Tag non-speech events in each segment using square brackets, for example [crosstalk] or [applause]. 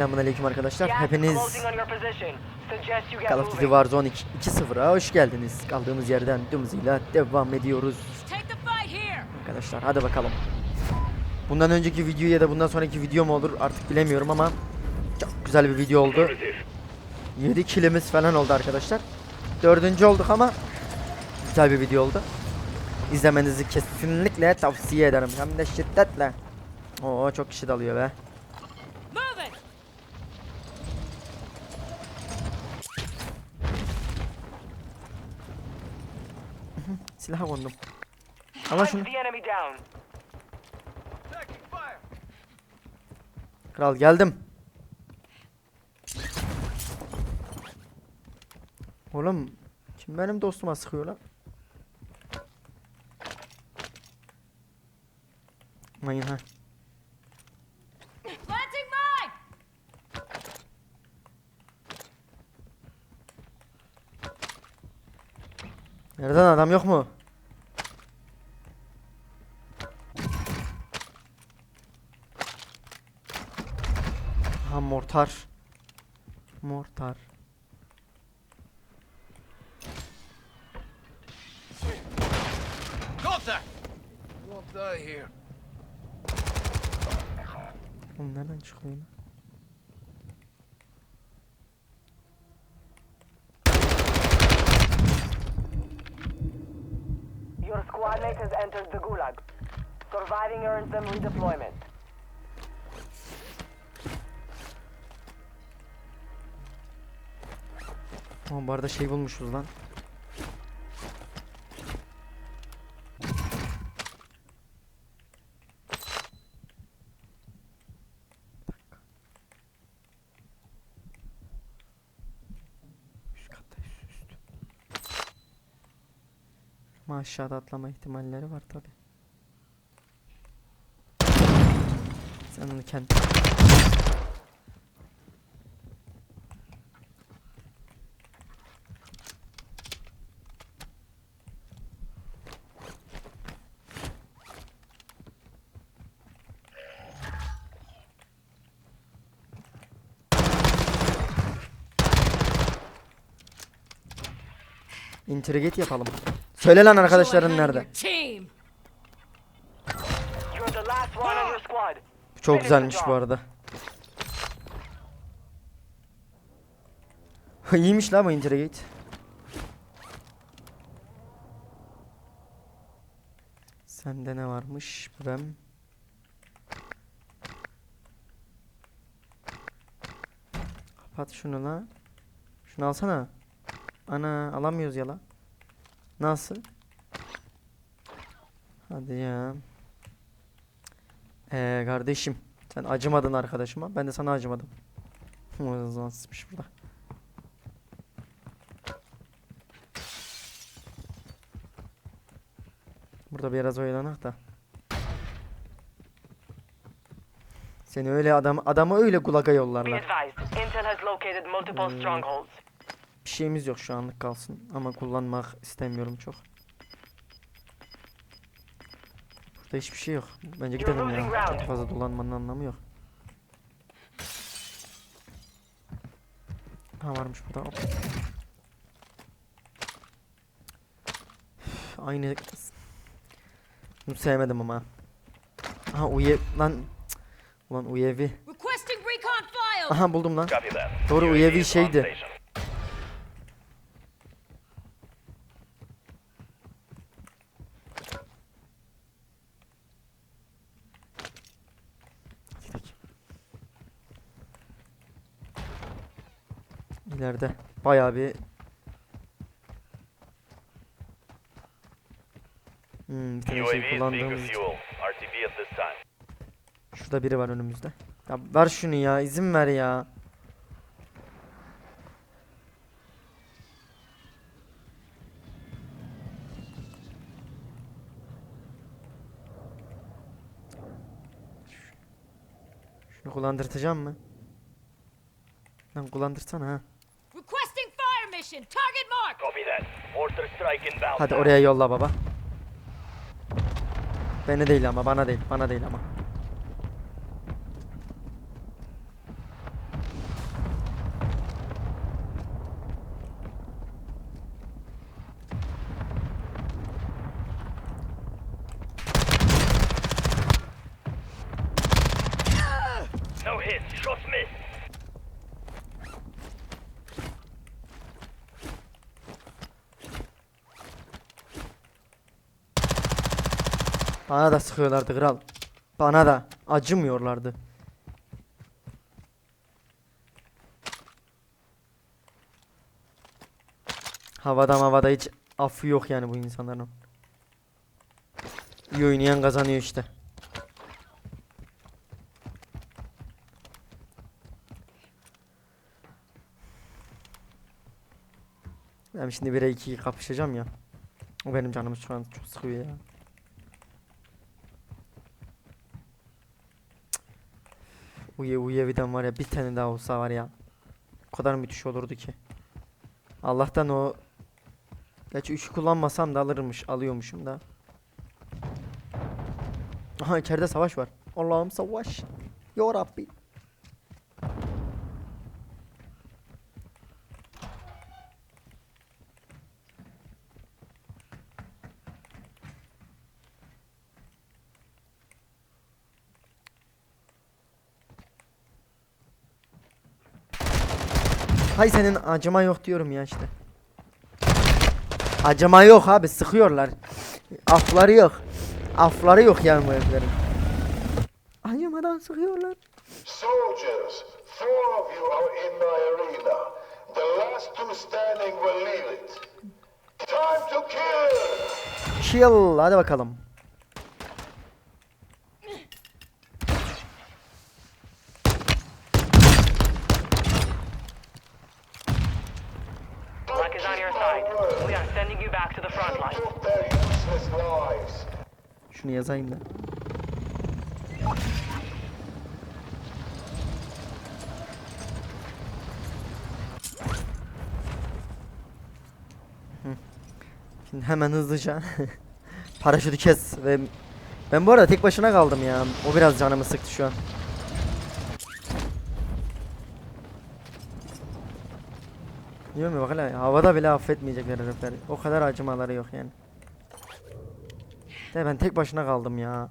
Selamünaleyküm arkadaşlar. Hepiniz Call of Duty. Warzone 2 2.0'a hoş geldiniz. Kaldığımız yerden dümdüzüyle devam ediyoruz arkadaşlar. Hadi bakalım. Bundan önceki video ya da bundan sonraki video mu olur artık bilemiyorum ama çok güzel bir video oldu. 7 kilimiz falan oldu arkadaşlar. Dördüncü olduk ama güzel bir video oldu. İzlemenizi kesinlikle tavsiye ederim. Hem de şiddetle. Oo çok kişi dalıyor be. Move it. Silaha kondum. Ama şunu. Kral geldim. Oğlum kim benim dostuma sıkıyor lan? Mayın Nereden adam yok mu? Ha mortar. Mortar. Oğlum nereden çıkıyor lan? Your entered the gulag. Surviving earns them redeployment. Ama bu arada şey bulmuşuz lan. Ama aşağıda atlama ihtimalleri var tabi. Sen onu kendi interrogate yapalım. Söyle lan arkadaşların nerede? çok güzelmiş bu arada. [laughs] İyiymiş la bu interrogate. Sende ne varmış? Bem. Kapat şunu la. Şunu alsana. Ana alamıyoruz ya la. Nasıl? Hadi ya. Ee kardeşim sen acımadın arkadaşıma ben de sana acımadım. O zaman sıçmış burada. Burada biraz oyalanak da. Seni öyle adam adamı öyle gulaga Be yollarlar. Bir şeyimiz yok şu anlık kalsın ama kullanmak istemiyorum çok. Burada hiçbir şey yok. Bence gidelim ya. Çok fazla dolanmanın anlamı yok. Ha varmış burada. Hop. Aynı bunu sevmedim ama. Aha UEV lan cık. Ulan file. Aha buldum lan. Doğru is on şeydi. İleride bayağı bir Hmm, bir tane şey kullandığımız için. Şurada biri var önümüzde. Ya ver şunu ya, izin ver ya. Şunu kullandırtacağım mı? Lan kullandırsana ha. Hadi oraya yolla baba. Beni değil ama bana değil, bana değil ama. Bana da sıkıyorlardı kral. Bana da acımıyorlardı. Havada havada hiç affı yok yani bu insanların. İyi oynayan kazanıyor işte. Ben şimdi 1'e 2'yi kapışacağım ya. O benim canımı şu an çok sıkıyor ya. Uye Uyevi'den var ya bir tane daha olsa var ya. O kadar müthiş olurdu ki. Allah'tan o Gerçi 3'ü kullanmasam da alırmış, alıyormuşum da. Aha içeride savaş var. Allah'ım savaş. Ya. Hay senin acıma yok diyorum ya işte. Acıma yok abi sıkıyorlar. Afları yok. Afları yok yani bu heriflerin. Acımadan sıkıyorlar. Soldiers, four of you are in my arena. The last two standing will leave it. Time to kill! Chill hadi bakalım. Şunu yazayım da. Şimdi hemen hızlıca [laughs] paraşütü kes ve ben bu arada tek başına kaldım ya. O biraz canımı sıktı şu an. Diyorum ya bak hele havada bile affetmeyecekler herifler. O kadar acımaları yok yani. De ben tek başına kaldım ya.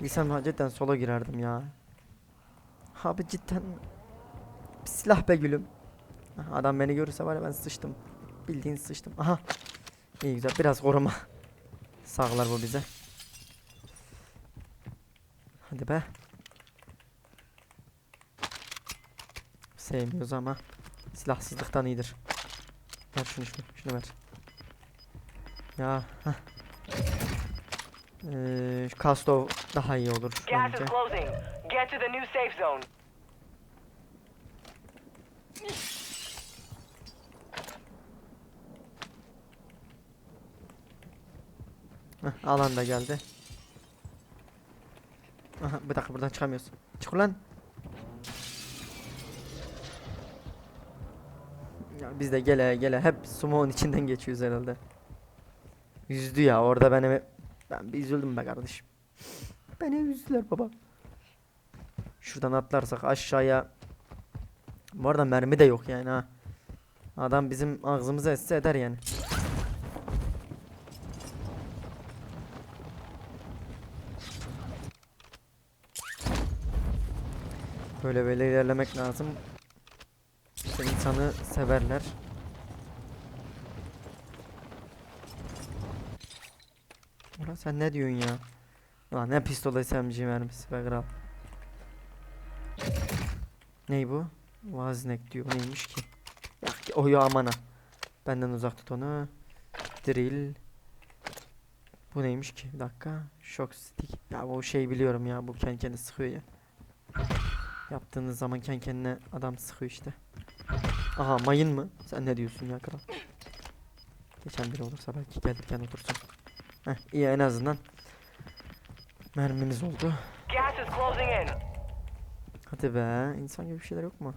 Bilsem cidden sola girerdim ya. Abi cidden bir silah be gülüm. Adam beni görürse var ya ben sıçtım. Bildiğin sıçtım. Aha. İyi güzel biraz koruma. Sağlar bu bize. Hadi be. Sevmiyoruz ama silahsızlıktan iyidir. Ver şunu şunu, şunu ver. Ya. Heh. Ee, Kastov daha iyi olur Gas is closing. Get to the new safe zone. Heh, alan da geldi. Aha bir dakika buradan çıkamıyoruz. Çık ulan. Ya biz de gele gele hep sumon içinden geçiyoruz herhalde. Üzdü ya orada beni ben bir üzüldüm be kardeşim. Beni üzdüler baba. Şuradan atlarsak aşağıya Bu arada mermi de yok yani ha. Adam bizim ağzımıza etse eder yani. Böyle böyle ilerlemek lazım. İnsanı severler. Ulan sen ne diyorsun ya? Ulan ne pistol SMG mermisi be kral. Ney bu? Vaznek diyor. Neymiş ki? O ya amana. Benden uzak tut onu. Drill. Bu neymiş ki? Bir dakika. Shock stick. Ya bu şey biliyorum ya. Bu kendi kendine sıkıyor ya. Yaptığınız zaman kendi kendine adam sıkıyor işte. Aha mayın mı? Sen ne diyorsun ya kral? Geçen biri olursa belki gelirken otursun. Heh iyi en azından. Mermimiz oldu. Hadi be. insan gibi bir şeyler yok mu?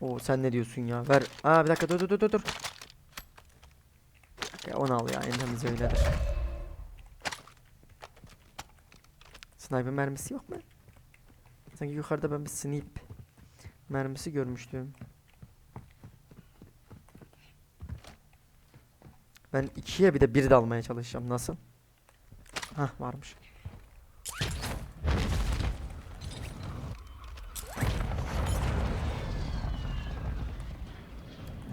Oo sen ne diyorsun ya? Ver. Aa bir dakika dur dur dur dur, dur. Ya onu al ya en temiz öyledir. Sniper mermisi yok mu? Sanki yukarıda ben bir snipe mermisi görmüştüm. Ben ikiye bir de bir de almaya çalışacağım. Nasıl? Hah varmış.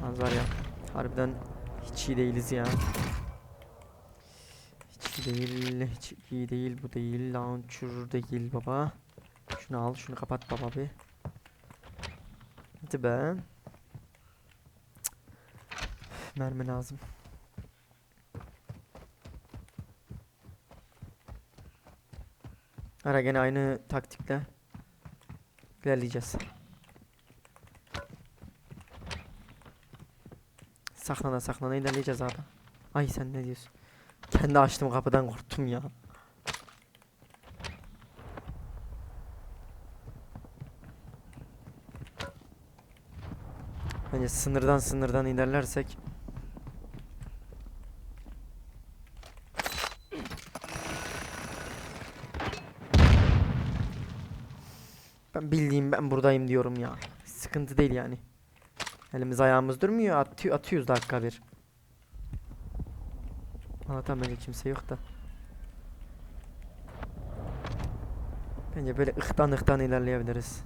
Var ya harbiden hiç iyi değiliz ya. Değil, hiç iyi değil bu değil. Launcher değil baba. Şunu al, şunu kapat baba bir. Hadi be. Cık. Mermi lazım. Ara gene aynı taktikle ilerleyeceğiz. Saklana saklana ilerleyeceğiz abi. Ay sen ne diyorsun? Kendi açtım kapıdan korktum ya. Bence sınırdan sınırdan ilerlersek Ben bildiğim ben buradayım diyorum ya. Sıkıntı değil yani. Elimiz ayağımız durmuyor. Atıyor, atıyoruz dakika bir. Allah'tan bence kimse yok da. Bence böyle ıhtan ıhtan ilerleyebiliriz.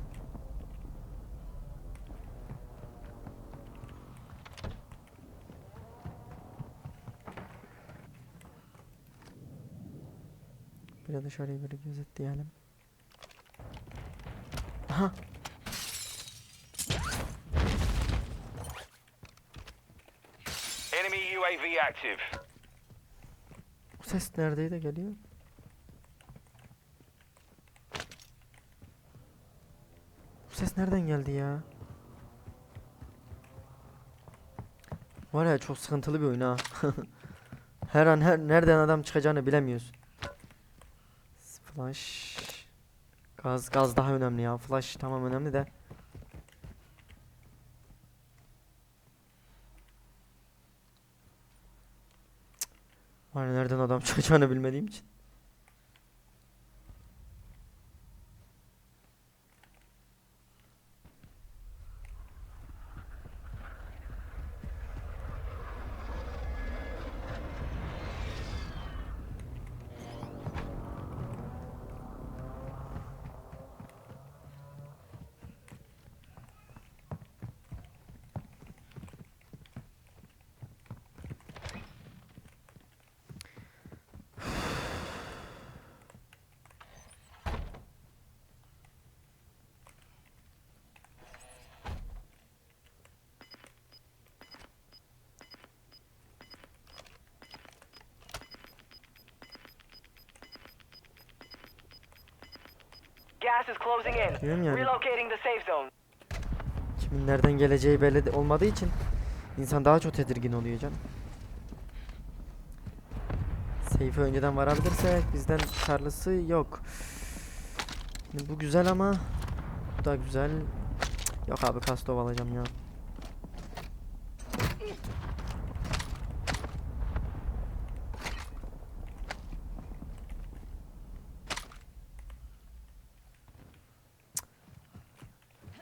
Biraz da şöyle bir gözetleyelim. Aha. Enemy UAV active. Ses neredeydi geliyor? Bu ses nereden geldi ya? Var ya çok sıkıntılı bir oyun ha. [laughs] her an her nereden adam çıkacağını bilemiyorsun. Flash. Gaz gaz daha önemli ya. Flash tamam önemli de. Ya nereden adam [laughs] çıkacağını bilmediğim için. Gas is closing in. Diyorum yani. Relocating the safe zone. Kimin nereden geleceği belli olmadığı için insan daha çok tedirgin oluyor canım. Seyfe önceden varabilirsek bizden karlısı yok. Bu güzel ama bu da güzel. Yok abi kastov alacağım ya.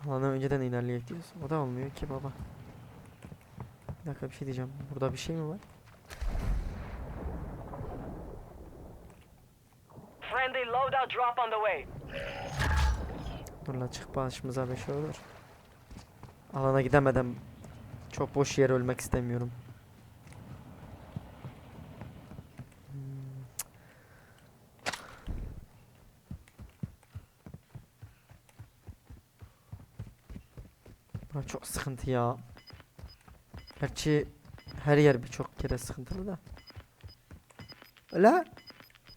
Alana önceden diyorsun. O da olmuyor ki baba. Bir dakika bir şey diyeceğim. Burada bir şey mi var? Friendly loadout drop on the way. Dur lan çık başımıza bir şey olur. Alana gidemeden çok boş yere ölmek istemiyorum. Bura çok sıkıntı ya. Gerçi her yer birçok kere sıkıntılı da. La?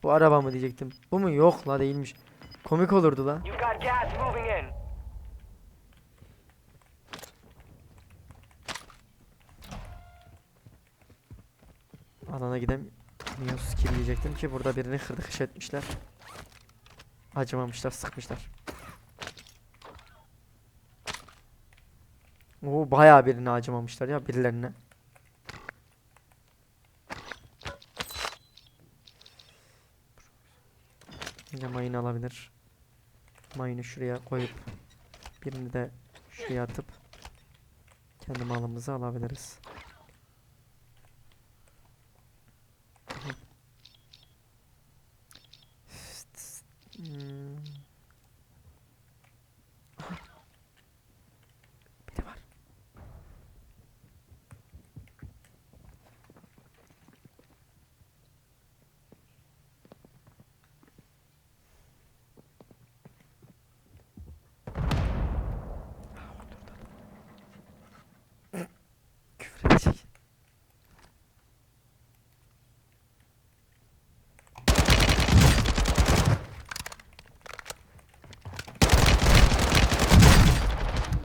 Bu araba mı diyecektim. Bu mu? Yok la değilmiş. Komik olurdu la. Alana gidemiyoruz ki diyecektim ki burada birini kırdı kış etmişler. Acımamışlar sıkmışlar. Oo bayağı birini acımamışlar ya birilerine. Yine mayın alabilir. Mayını şuraya koyup birini de şuraya atıp kendi malımızı alabiliriz.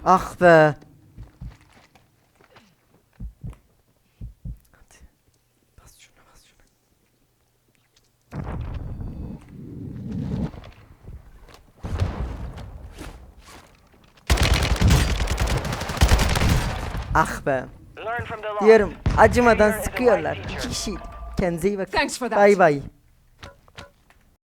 Ah be. Hadi. Bas şuna bas şuna. Ah be. Diyorum acımadan sıkıyorlar. İki kişi. Kendinize iyi bakın. Bay bay.